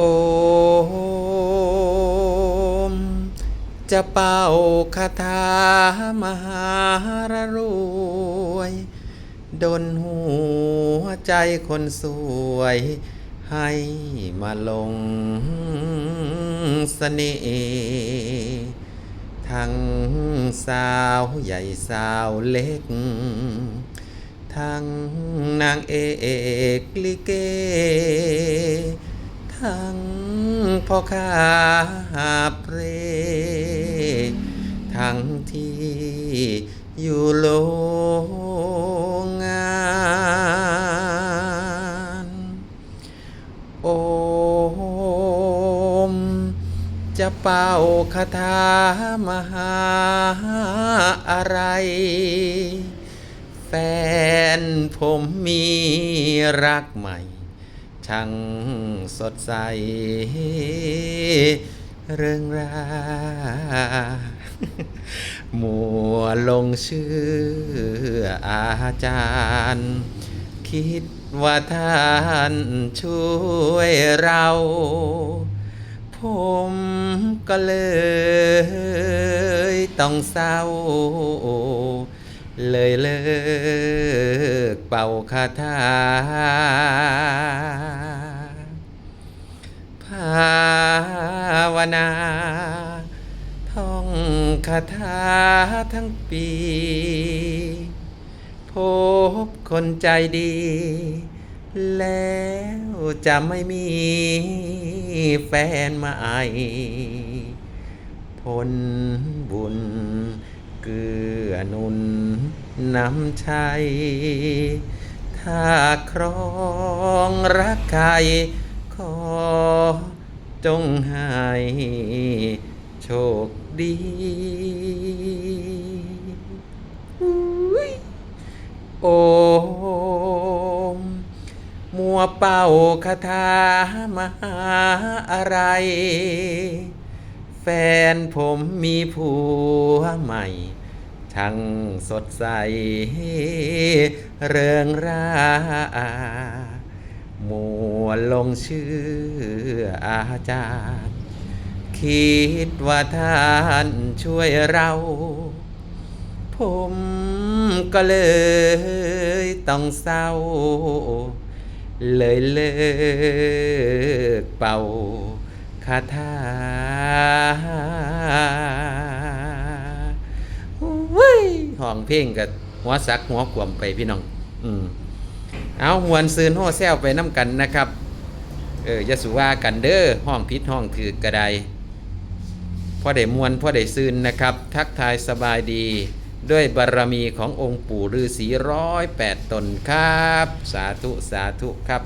โอม จะเป่าคาถามหารรวย ดนหัวใจคนสวย ให้มาลงเสน่ห์ทั้งสาวใหญ่สาวเล็ก ทั้งนางเอกลิเก พ่อค้าหาบเรทั้งที่อยู่โรงงาน โอม จะเป่าคาถามหาอะไร แฟนผมมีรักใหม่ ช่างสดใสเริงรามัวลงชื่ออาจารย์ คิดว่าท่านช่วยเรา ผมก็เลยต้องเศร้า เลยเลิ กเป่าคาถาภาวนา ท่องคาถาทั้งปี พบคนใจดี แล้วจะไม่มีแฟนใหม่ผลบุญเกื้อนุน นำชัย ถ้าครองรักใครขอจงให้โชคดีอุ๊ยโอม มัวเป่าคาถามหาอะไร แฟนผมมีผัวใหม่ ช่างสดใส เริงรามัวลงชื่ออาจารย์ คิดว่าท่านช่วยเรา ผมก็เลยต้องเศร้า เลยเลิกเป่าคาถา องเพลงกับหัวสักหัวขวมไปพี่น้อง อืมเอามวนซืนห่แซวไปน้ำกันนะครับ เอออยสุว่ากันเด้อห้องพิษห้องถือกระไดพ่อได้มวนพ่อได้ซืนนะครับ ทักทายสบายดี ด้วยบารมีขององค์ปู่ฤาษีร้อยแปดตนครับ สาธุสาธุครับ